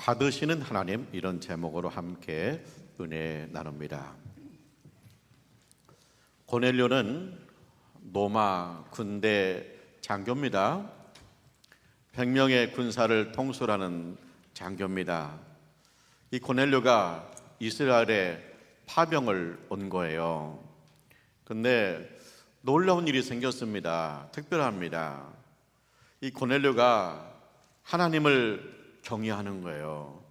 받으시는 하나님 이런 제목으로 함께 은혜 나눕니다. 고넬료는 로마 군대 장교입니다. 100명의 군사를 통솔하는 장교입니다. 이 고넬료가 이스라엘에 파병을 온 거예요. 근데 놀라운 일이 생겼습니다. 특별합니다. 이 고넬료가 하나님을 경외하는 거예요.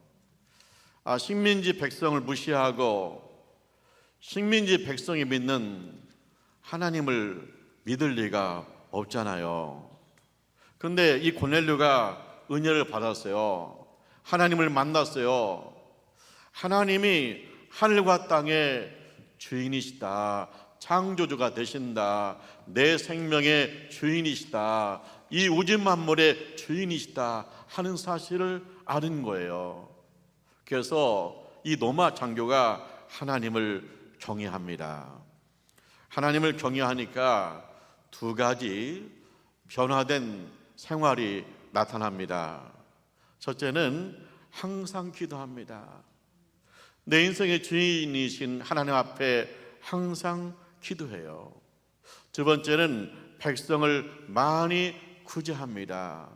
아, 식민지 백성을 무시하고 식민지 백성이 믿는 하나님을 믿을 리가 없잖아요. 근데 이 고넬료가 은혜를 받았어요. 하나님을 만났어요. 하나님이 하늘과 땅의 주인이시다. 창조주가 되신다. 내 생명의 주인이시다. 이 우주 만물의 주인이시다 하는 사실을 아는 거예요. 그래서 이 노마 장교가 하나님을 경외합니다. 하나님을 경외하니까 두 가지 변화된 생활이 나타납니다. 첫째는 항상 기도합니다. 내 인생의 주인이신 하나님 앞에 항상 기도해요. 두 번째는 백성을 많이 구제합니다.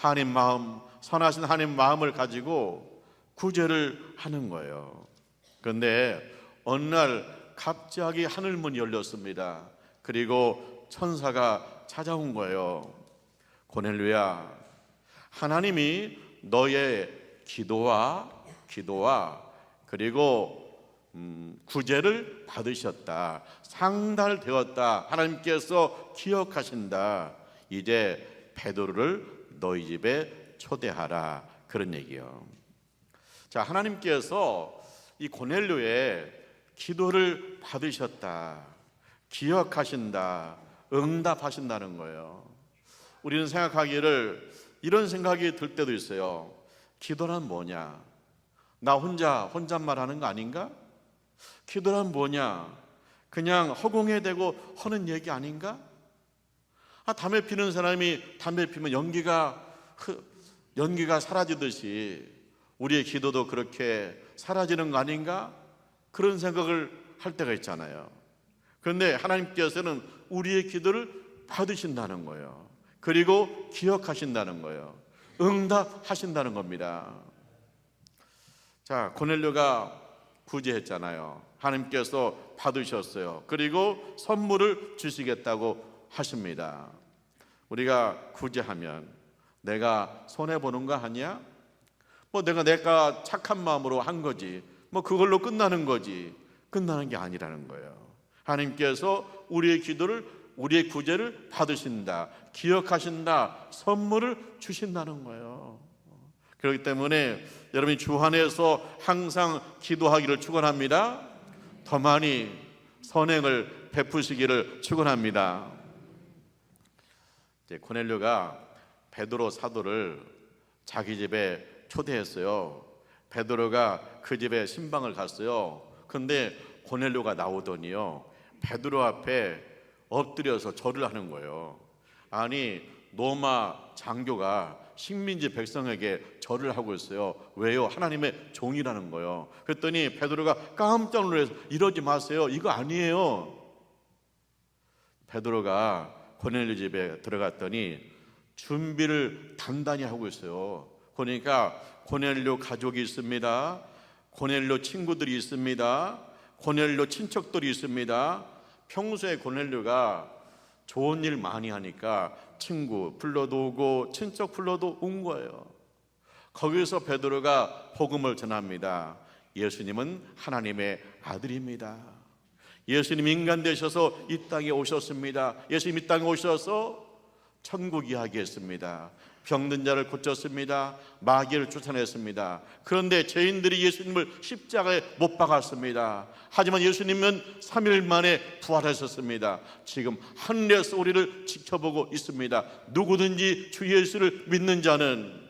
하나님 마음, 선하신 하나님 마음을 가지고 구제를 하는 거예요. 그런데 어느 날 갑자기 하늘문이 열렸습니다. 그리고 천사가 찾아온 거예요. 고넬루야, 하나님이 너의 기도와 기도와 그리고 음, 구제를 받으셨다. 상달되었다. 하나님께서 기억하신다. 이제 베드로를 너희 집에 초대하라. 그런 얘기요. 자, 하나님께서 이 고넬료의 기도를 받으셨다. 기억하신다. 응답하신다는 거예요. 우리는 생각하기를 이런 생각이 들 때도 있어요. 기도란 뭐냐? 나 혼자 혼잣말 하는 거 아닌가? 기도란 뭐냐? 그냥 허공에 대고 하는 얘기 아닌가? 아, 담배 피는 사람이 담배 피면 연기가 흐, 연기가 사라지듯이 우리의 기도도 그렇게 사라지는 거 아닌가? 그런 생각을 할 때가 있잖아요. 그런데 하나님께서는 우리의 기도를 받으신다는 거예요. 그리고 기억하신다는 거예요. 응답하신다는 겁니다. 자, 고넬료가 구제했잖아요. 하나님께서 받으셨어요. 그리고 선물을 주시겠다고 하십니다. 우리가 구제하면 내가 손해 보는 거 아니야? 뭐 내가 내가 착한 마음으로 한 거지. 뭐 그걸로 끝나는 거지. 끝나는 게 아니라는 거예요. 하나님께서 우리의 기도를 우리의 구제를 받으신다. 기억하신다. 선물을 주신다는 거예요. 그렇기 때문에 여러분이 주 안에서 항상 기도하기를 축원합니다. 더 많이 선행을 베푸시기를 축원합니다. 이제 코넬료가 베드로 사도를 자기 집에 초대했어요. 베드로가 그 집에 신방을 갔어요. 근데 고넬료가 나오더니요. 베드로 앞에 엎드려서 절을 하는 거예요. 아니 노마 장교가 식민지 백성에게 절을 하고 있어요. 왜요? 하나님의 종이라는 거예요. 그랬더니 베드로가 깜짝 놀라서 이러지 마세요. 이거 아니에요. 베드로가 고넬료 집에 들어갔더니 준비를 단단히 하고 있어요. 그러니까 고넬료 가족이 있습니다. 고넬료 친구들이 있습니다. 고넬료 친척들이 있습니다. 평소에 고넬료가 좋은 일 많이 하니까 친구 불러도 오고 친척 불러도 온 거예요. 거기서 베드로가 복음을 전합니다. 예수님은 하나님의 아들입니다. 예수님 인간 되셔서 이 땅에 오셨습니다. 예수님 이 땅에 오셔서 천국 이야기했습니다. 병든 자를 고쳤습니다. 마귀를 쫓아냈습니다. 그런데 죄인들이 예수님을 십자가에 못 박았습니다. 하지만 예수님은 3일 만에 부활하셨습니다. 지금 하늘에서 우리를 지켜보고 있습니다. 누구든지 주 예수를 믿는 자는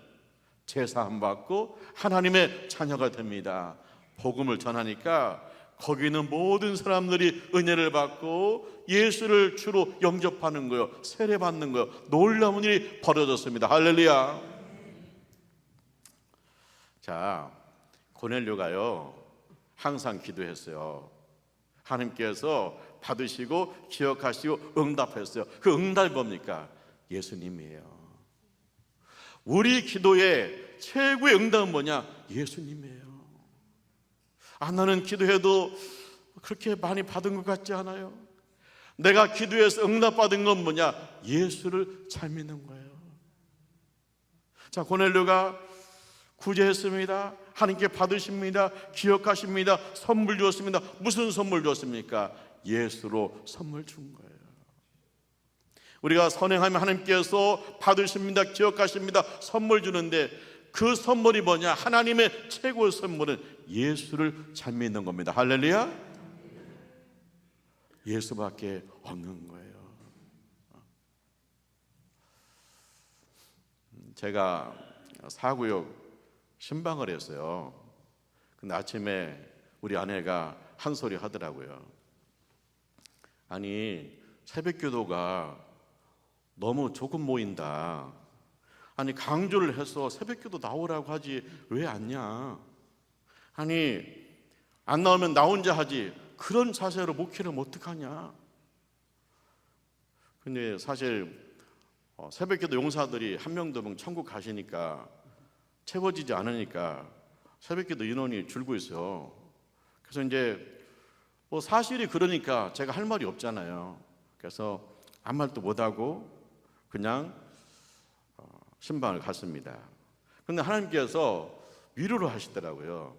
제사함 받고 하나님의 자녀가 됩니다. 복음을 전하니까 거기 있는 모든 사람들이 은혜를 받고 예수를 주로 영접하는 거요. 세례 받는 거요. 놀라운 일이 벌어졌습니다. 할렐루야. 자, 고넬료가요 항상 기도했어요. 하나님께서 받으시고 기억하시고 응답했어요. 그 응답이 뭡니까? 예수님이에요. 우리 기도의 최고의 응답은 뭐냐? 예수님이에요. 아, 나는 기도해도 그렇게 많이 받은 것 같지 않아요? 내가 기도해서 응답받은 건 뭐냐? 예수를 잘 믿는 거예요. 자, 고넬료가 구제했습니다. 하나님께 받으십니다. 기억하십니다. 선물 주었습니다. 무슨 선물 주었습니까? 예수로 선물 준 거예요. 우리가 선행하면 하나님께서 받으십니다. 기억하십니다. 선물 주는데 그 선물이 뭐냐? 하나님의 최고의 선물은 예수를 잘 믿는 겁니다. 할렐루야. 예수밖에 없는 거예요. 제가 사구역 신방을 했어요. 근데 아침에 우리 아내가 한 소리 하더라고요. 아니 새벽 기도가 너무 조금 모인다. 아니 강조를 해서 새벽 기도 나오라고 하지 왜 안냐? 아니 안 나오면 나 혼자 하지 그런 자세로 목회를 어떡하냐? 근데 사실 어, 새벽기도 용사들이 한 명도 면 천국 가시니까 채워지지 않으니까 새벽기도 인원이 줄고 있어요. 그래서 이제 뭐 사실이 그러니까 제가 할 말이 없잖아요. 그래서 아무 말도 못하고 그냥 어, 신방을 갔습니다. 근데 하나님께서 위로를 하시더라고요.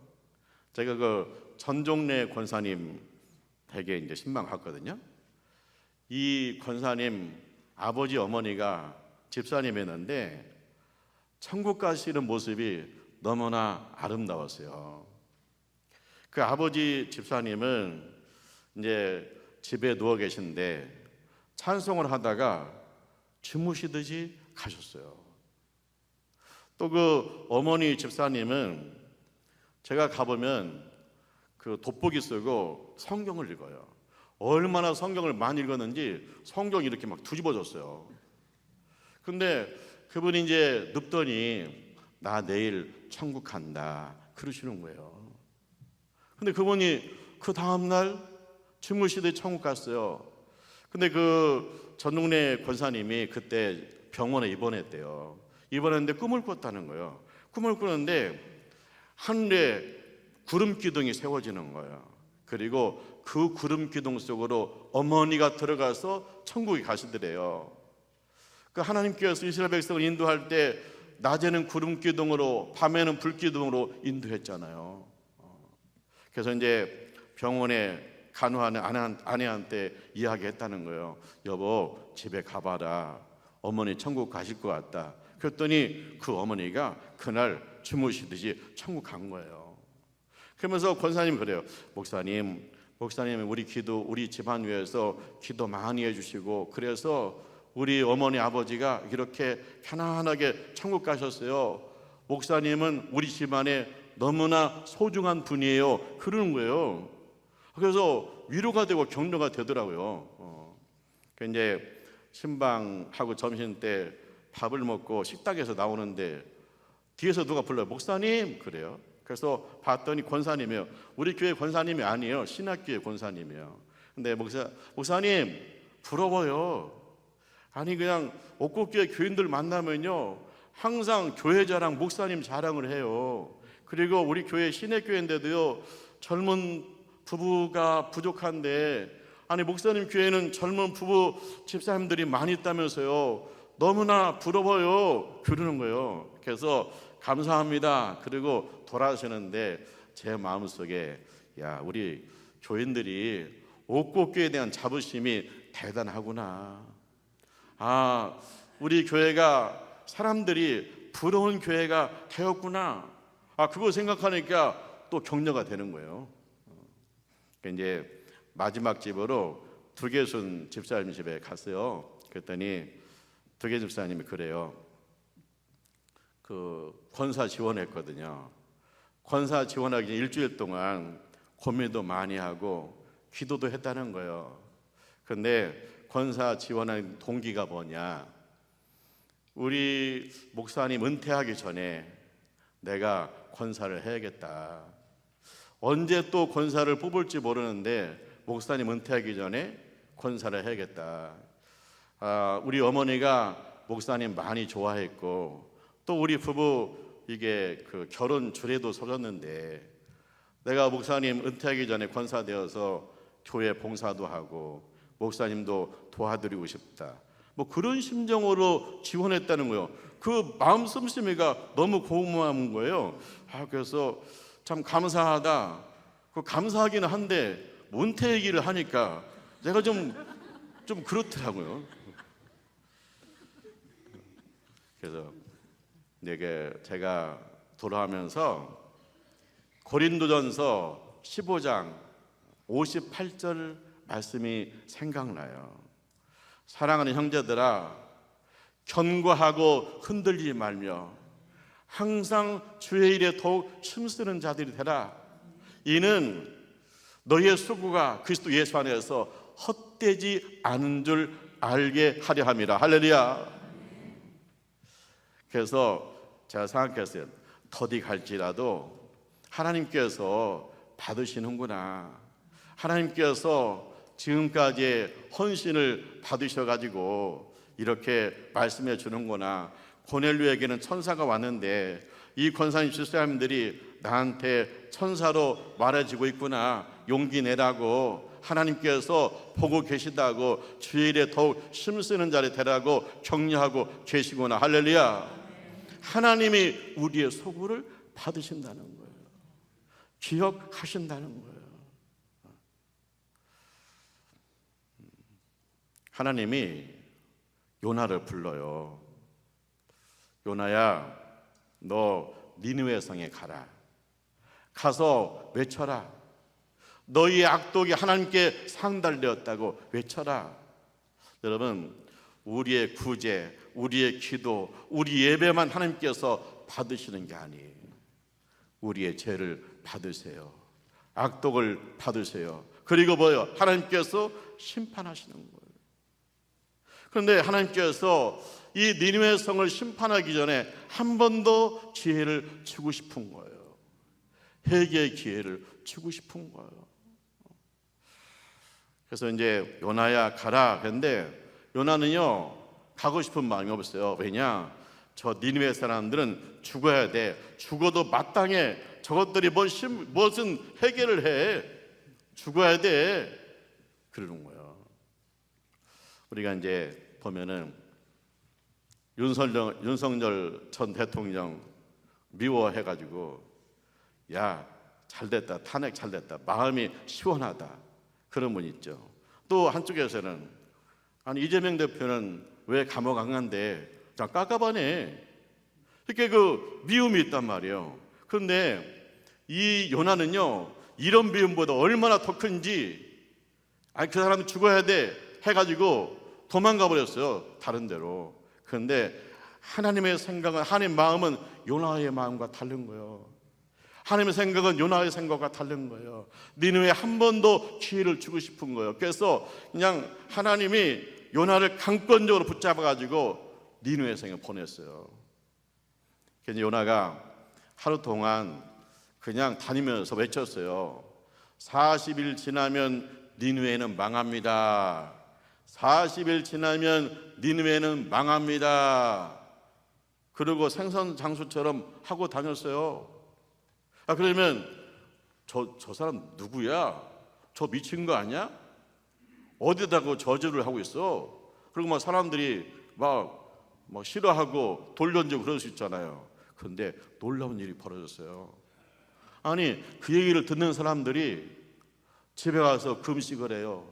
제가 그 전종래 권사님 댁에 이제 신방 갔거든요. 이 권사님 아버지 어머니가 집사님이었는데 천국 가시는 모습이 너무나 아름다웠어요. 그 아버지 집사님은 이제 집에 누워 계신데 찬송을 하다가 주무시듯이 가셨어요. 또 그 어머니 집사님은 제가 가보면 그 돋보기 쓰고 성경을 읽어요. 얼마나 성경을 많이 읽었는지 성경이 이렇게 막 뒤집어졌어요. 근데 그분이 이제 눕더니 나 내일 천국 간다 그러시는 거예요. 근데 그분이 그 다음 날 주무시듯 천국 갔어요. 근데 그 전동래 권사님이 그때 병원에 입원했대요. 입원했는데 꿈을 꿨다는 거예요. 꿈을 꾸는데 하늘에 구름 기둥이 세워지는 거예요. 그리고 그 구름 기둥 속으로 어머니가 들어가서 천국에 가시더래요. 그 하나님께서 이스라엘 백성을 인도할 때 낮에는 구름 기둥으로 밤에는 불 기둥으로 인도했잖아요. 그래서 이제 병원에 간호하는 아내한테 이야기했다는 거예요. 여보 집에 가봐라. 어머니 천국 가실 것 같다. 그랬더니 그 어머니가 그날 주무시듯이 천국 간 거예요. 그러면서 권사님 그래요. 목사님, 목사님 우리 기도 우리 집안 위해서 기도 많이 해주시고 그래서 우리 어머니 아버지가 이렇게 편안하게 천국 가셨어요. 목사님은 우리 집안에 너무나 소중한 분이에요. 그러는 거예요. 그래서 위로가 되고 격려가 되더라고요. 어. 그 이제 신방하고 점심 때 밥을 먹고 식탁에서 나오는데 뒤에서 누가 불러요. 목사님 그래요. 그래서 봤더니 권사님이에요. 우리 교회 권사님이 아니에요. 신학교의 권사님이에요. 근데 목사 목사님 부러워요. 아니 그냥 옥곡교회 교인들 만나면요 항상 교회 자랑, 목사님 자랑을 해요. 그리고 우리 교회 신학교인데도요 젊은 부부가 부족한데 아니 목사님 교회는 젊은 부부 집사님들이 많이 있다면서요 너무나 부러워요 그러는 거예요. 그래서 감사합니다. 그리고 돌아가시는데 제 마음속에 야 우리 교인들이 옥곡교에 대한 자부심이 대단하구나. 아 우리 교회가 사람들이 부러운 교회가 되었구나. 아 그거 생각하니까 또 격려가 되는 거예요. 그러니까 이제 마지막 집으로 두개순 집사님 집에 갔어요. 그랬더니 두개 집사님이 그래요. 그 권사 지원했거든요. 권사 지원하기 일주일 동안 고민도 많이 하고 기도도 했다는 거예요. 근데 권사 지원한 동기가 뭐냐? 우리 목사님 은퇴하기 전에 내가 권사를 해야겠다. 언제 또 권사를 뽑을지 모르는데 목사님 은퇴하기 전에 권사를 해야겠다. 아, 우리 어머니가 목사님 많이 좋아했고 또 우리 부부 이게 그 결혼 주례도 서졌는데 내가 목사님 은퇴하기 전에 권사 되어서 교회 봉사도 하고 목사님도 도와드리고 싶다. 뭐 그런 심정으로 지원했다는 거예요. 그 마음 씀씀이가 너무 고마운 거예요. 아 그래서 참 감사하다. 그 감사하기는 한데 은퇴 얘기를 하니까 내가 좀 좀 그렇더라고요. 그래서 내게 제가 돌아오면서 고린도전서 15장 58절 말씀이 생각나요. 사랑하는 형제들아 견고하고 흔들리지 말며 항상 주의 일에 더욱 힘쓰는 자들이 되라. 이는 너희의 수고가 그리스도 예수 안에서 헛되지 않은 줄 알게 하려 함이라. 할렐루야. 그래서 제가 생각했어요. 더디 갈지라도 하나님께서 받으시는구나. 하나님께서 지금까지 헌신을 받으셔가지고 이렇게 말씀해 주는구나. 고넬료에게는 천사가 왔는데 이 권사님 실사님들이 나한테 천사로 말해지고 있구나. 용기 내라고 하나님께서 보고 계시다고 주의 일에 더욱 힘쓰는 자리 되라고 격려하고 계시구나. 할렐루야. 하나님이 우리의 소구를 받으신다는 거예요. 기억하신다는 거예요. 하나님이 요나를 불러요. 요나야, 너 니느웨 성에 가라. 가서 외쳐라. 너희의 악독이 하나님께 상달되었다고 외쳐라. 여러분, 우리의 구제, 우리의 기도, 우리 예배만 하나님께서 받으시는 게 아니에요. 우리의 죄를 받으세요. 악독을 받으세요. 그리고 뭐요? 하나님께서 심판하시는 거예요. 그런데 하나님께서 이 니누의 성을 심판하기 전에 한 번 더 기회를 주고 싶은 거예요. 회개의 기회를 주고 싶은 거예요. 그래서 이제 요나야 가라. 그런데 요나는요 가고 싶은 마음이 없어요. 왜냐? 저 니누의 사람들은 죽어야 돼. 죽어도 마땅해. 저것들이 뭐 심, 무슨 해결을 해. 죽어야 돼. 그러는 거예요. 우리가 이제 보면은 윤석열, 윤석열 전 대통령 미워해가지고 야 잘됐다 탄핵 잘됐다 마음이 시원하다 그런 분 있죠. 또 한쪽에서는 아니 이재명 대표는 왜 감옥 안 간대? 자 깝깝하네. 이렇게 그 미움이 있단 말이에요. 그런데 이 요나는요 이런 미움보다 얼마나 더 큰지 아니 그 사람은 죽어야 돼 해가지고 도망가 버렸어요 다른 데로. 그런데 하나님의 생각은 하나님 마음은 요나의 마음과 다른 거예요. 하나님의 생각은 요나의 생각과 다른 거예요. 니느웨 한번더 기회를 주고 싶은 거예요. 그래서 그냥 하나님이 요나를 강권적으로 붙잡아 가지고 니느웨 성에 보냈어요. 그래서 요나가 하루 동안 그냥 다니면서 외쳤어요. 40일 지나면 니느웨는 망합니다. 40일 지나면 니느웨는 망합니다. 그리고 생선 장수처럼 하고 다녔어요. 아 그러면 저 저 사람 누구야? 저 미친 거 아니야? 어디다가 저주를 하고 있어? 그리고 막 사람들이 막, 막 싫어하고 돌던지고 그럴 수 있잖아요. 그런데 놀라운 일이 벌어졌어요. 아니 그 얘기를 듣는 사람들이 집에 가서 금식을 해요.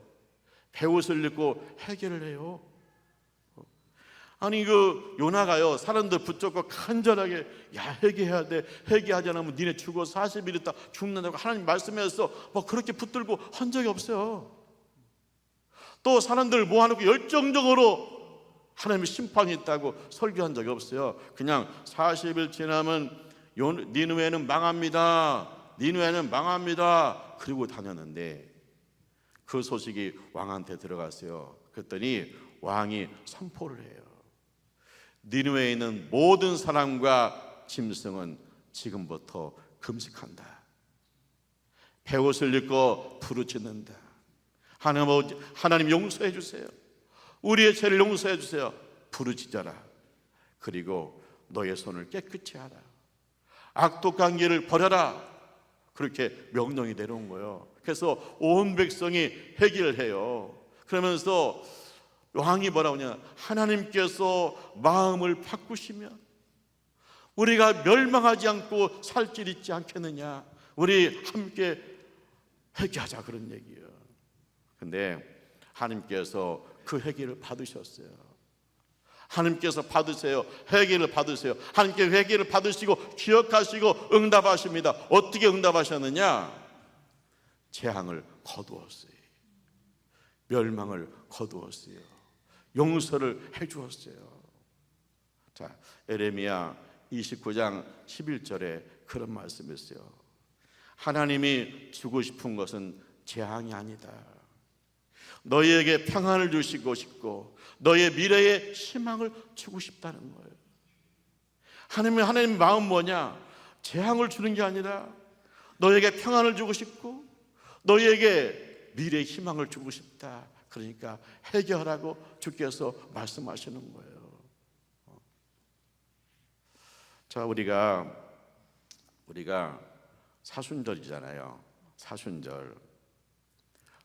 배옷을 입고 해결을 해요. 아니 그 요나가요 사람들 붙잡고 간절하게 야 회개해야 돼 회개하지 않으면 니네 죽어 40일 있다 죽는다고 하나님 말씀해서 뭐 그렇게 붙들고 한 적이 없어요 또 사람들 모아놓고 열정적으로 하나님의 심판이 있다고 설교한 적이 없어요. 그냥 40일 지나면 요, 니누에는 망합니다. 니누에는 망합니다. 그리고 다녔는데 그 소식이 왕한테 들어갔어요. 그랬더니 왕이 선포를 해요. 니누에 있는 모든 사람과 짐승은 지금부터 금식한다. 배옷을 입고 부르짖는다. 하나님, 하나님 용서해 주세요. 우리의 죄를 용서해 주세요. 부르짖어라. 그리고 너의 손을 깨끗이 하라. 악독 관계를 버려라. 그렇게 명령이 내려온 거예요. 그래서 온 백성이 회개를 해요. 그러면서 왕이 뭐라고 하냐? 하나님께서 마음을 바꾸시면 우리가 멸망하지 않고 살길 있지 않겠느냐? 우리 함께 회개하자 그런 얘기예요. 근데 하나님께서 그 회개를 받으셨어요. 하나님께서 받으세요. 회개를 받으세요. 하나님께 회개를 받으시고 기억하시고 응답하십니다. 어떻게 응답하셨느냐? 재앙을 거두었어요. 멸망을 거두었어요. 용서를 해 주었어요. 자, 에레미야 29장 11절에 그런 말씀이 있어요. 하나님이 주고 싶은 것은 재앙이 아니다. 너희에게 평안을 주시고 싶고 너의 미래에 희망을 주고 싶다는 거예요. 하나님 하나님 마음 뭐냐? 재앙을 주는 게 아니라 너에게 평안을 주고 싶고 너희에게 미래의 희망을 주고 싶다. 그러니까 해결하라고 주께서 말씀하시는 거예요. 자, 우리가 우리가 사순절이잖아요. 사순절.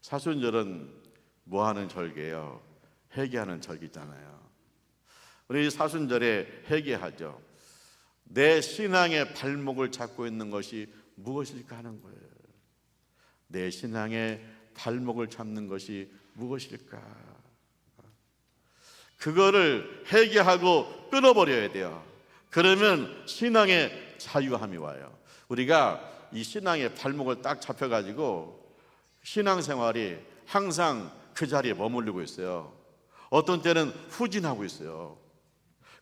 사순절은 뭐 하는 절기예요? 회개하는 절기잖아요. 우리 사순절에 회개하죠. 내 신앙의 발목을 잡고 있는 것이 무엇일까 하는 거예요. 내 신앙의 발목을 잡는 것이 무엇일까? 그거를 회개하고 끊어버려야 돼요. 그러면 신앙의 자유함이 와요. 우리가 이 신앙의 발목을 딱 잡혀가지고 신앙생활이 항상 그 자리에 머무르고 있어요. 어떤 때는 후진하고 있어요.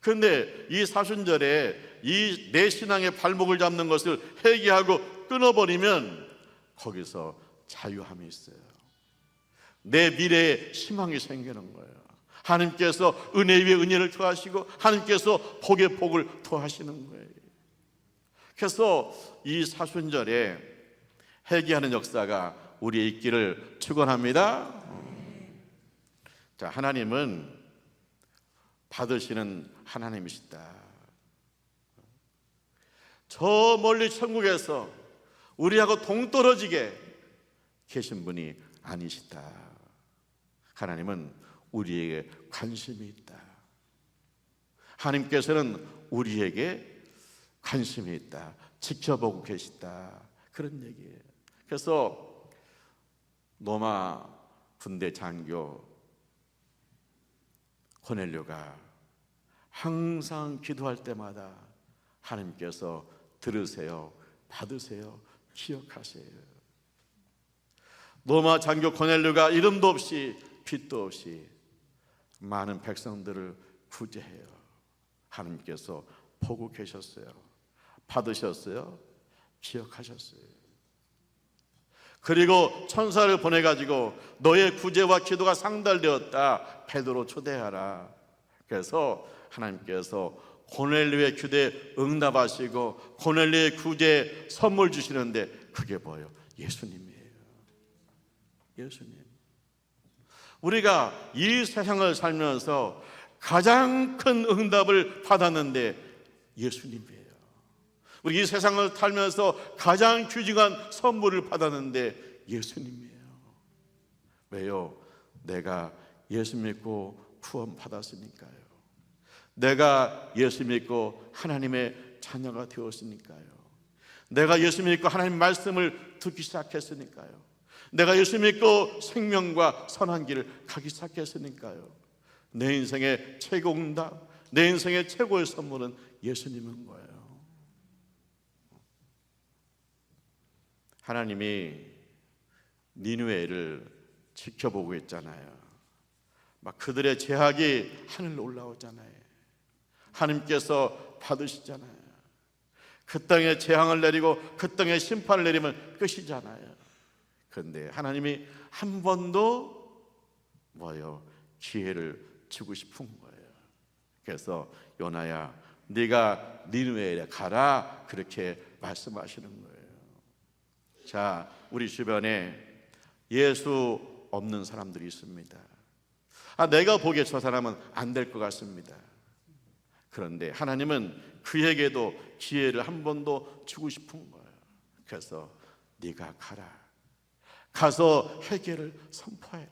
그런데 이 사순절에 이 내 신앙의 발목을 잡는 것을 회개하고 끊어버리면 거기서 자유함이 있어요. 내 미래에 희망이 생기는 거예요. 하나님께서 은혜 위에 은혜를 더하시고 하나님께서 복의 복을 더하시는 거예요. 그래서 이 사순절에 회개하는 역사가 우리의 있기를 축원합니다. 자, 하나님은 받으시는 하나님이시다. 저 멀리 천국에서 우리하고 동떨어지게 계신 분이 아니시다. 하나님은 우리에게 관심이 있다. 하나님께서는 우리에게 관심이 있다. 지켜보고 계시다. 그런 얘기예요. 그래서 노마 군대 장교 코넬료가 항상 기도할 때마다 하나님께서 들으세요, 받으세요, 기억하세요. 노마 장교 코넬료가 이름도 없이 빛도 없이 많은 백성들을 구제해요. 하나님께서 보고 계셨어요. 받으셨어요. 기억하셨어요. 그리고 천사를 보내 가지고 너의 구제와 기도가 상달되었다. 베드로 초대하라. 그래서 하나님께서 고넬료의 기도에 응답하시고 고넬료의 구제 선물 주시는데 그게 뭐예요? 예수님이에요. 예수님. 우리가 이 세상을 살면서 가장 큰 응답을 받았는데 예수님이에요. 우리 이 세상을 살면서 가장 귀중한 선물을 받았는데 예수님이에요. 왜요? 내가 예수 믿고 구원 받았으니까요. 내가 예수 믿고 하나님의 자녀가 되었으니까요. 내가 예수 믿고 하나님 말씀을 듣기 시작했으니까요. 내가 예수 믿고 생명과 선한 길을 가기 시작했으니까요. 내 인생의 최고 응답, 내 인생의 최고의 선물은 예수님인 거예요. 하나님이 니누에를 지켜보고 있잖아요. 막 그들의 제약이 하늘로 올라오잖아요. 하나님께서 받으시잖아요. 그 땅에 재앙을 내리고 그 땅에 심판을 내리면 끝이잖아요. 그런데 하나님이 한 번도 뭐요 기회를 주고 싶은 거예요. 그래서 요나야 네가 니누에에 가라 그렇게 말씀하시는 거예요. 자, 우리 주변에 예수 없는 사람들이 있습니다. 아, 내가 보기에 저 사람은 안 될 것 같습니다. 그런데 하나님은 그에게도 기회를 한번더 주고 싶은 거예요. 그래서 네가 가라. 가서 회개를 선포해라.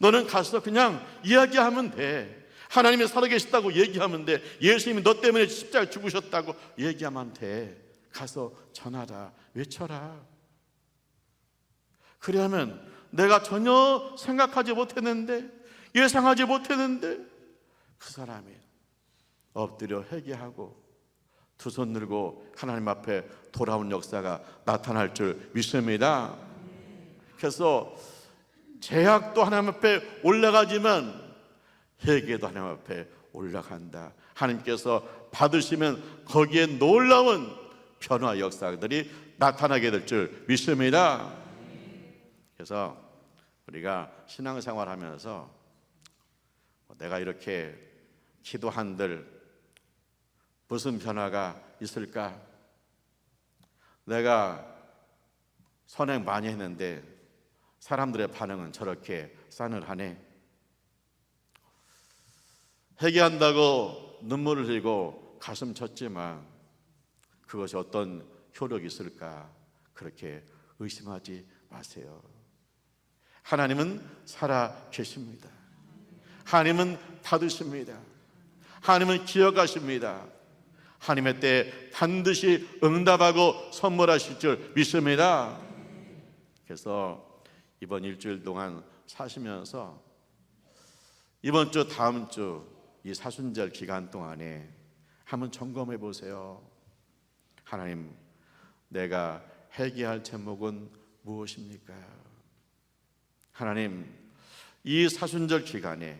너는 가서 그냥 이야기하면 돼. 하나님이 살아계시다고 얘기하면 돼. 예수님이 너 때문에 십자가 죽으셨다고 얘기하면 돼. 가서 전하라. 외쳐라. 그러면 내가 전혀 생각하지 못했는데 예상하지 못했는데 그 사람이 엎드려 회개하고 두 손 들고 하나님 앞에 돌아온 역사가 나타날 줄 믿습니다. 그래서 제약도 하나님 앞에 올라가지만 회개도 하나님 앞에 올라간다. 하나님께서 받으시면 거기에 놀라운 변화 역사들이 나타나게 될 줄 믿습니다. 그래서 우리가 신앙생활 하면서 내가 이렇게 기도한들 무슨 변화가 있을까? 내가 선행 많이 했는데 사람들의 반응은 저렇게 싸늘하네. 회개한다고 눈물을 흘리고 가슴 쳤지만 그것이 어떤 효력이 있을까? 그렇게 의심하지 마세요. 하나님은 살아 계십니다. 하나님은 받으십니다. 하나님은 기억하십니다. 하나님의 때 반드시 응답하고 선물하실 줄 믿습니다. 그래서 이번 일주일 동안 사시면서 이번 주 다음 주 이 사순절 기간 동안에 한번 점검해 보세요. 하나님, 내가 회개할 제목은 무엇입니까? 하나님, 이 사순절 기간에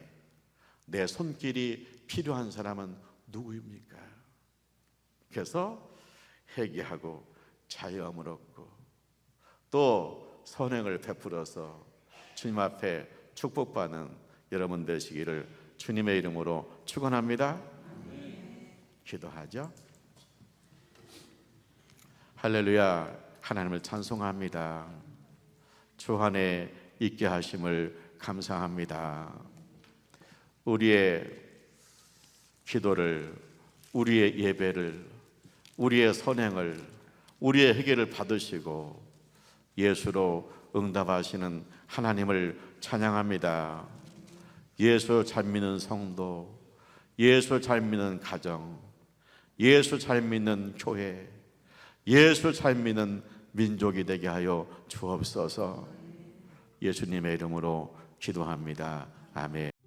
내 손길이 필요한 사람은 누구입니까? 그래서 회개하고 자유함을 얻고 또 선행을 베풀어서 주님 앞에 축복받는 여러분 되시기를 주님의 이름으로 축원합니다. 기도하죠. 할렐루야 하나님을 찬송합니다. 주 안에 있게 하심을 감사합니다. 우리의 기도를 우리의 예배를 우리의 선행을 우리의 회개를 받으시고 예수로 응답하시는 하나님을 찬양합니다. 예수 잘 믿는 성도, 예수 잘 믿는 가정, 예수 잘 믿는 교회, 예수 잘 믿는 민족이 되게 하여 주옵소서. 예수님의 이름으로 기도합니다. 아멘.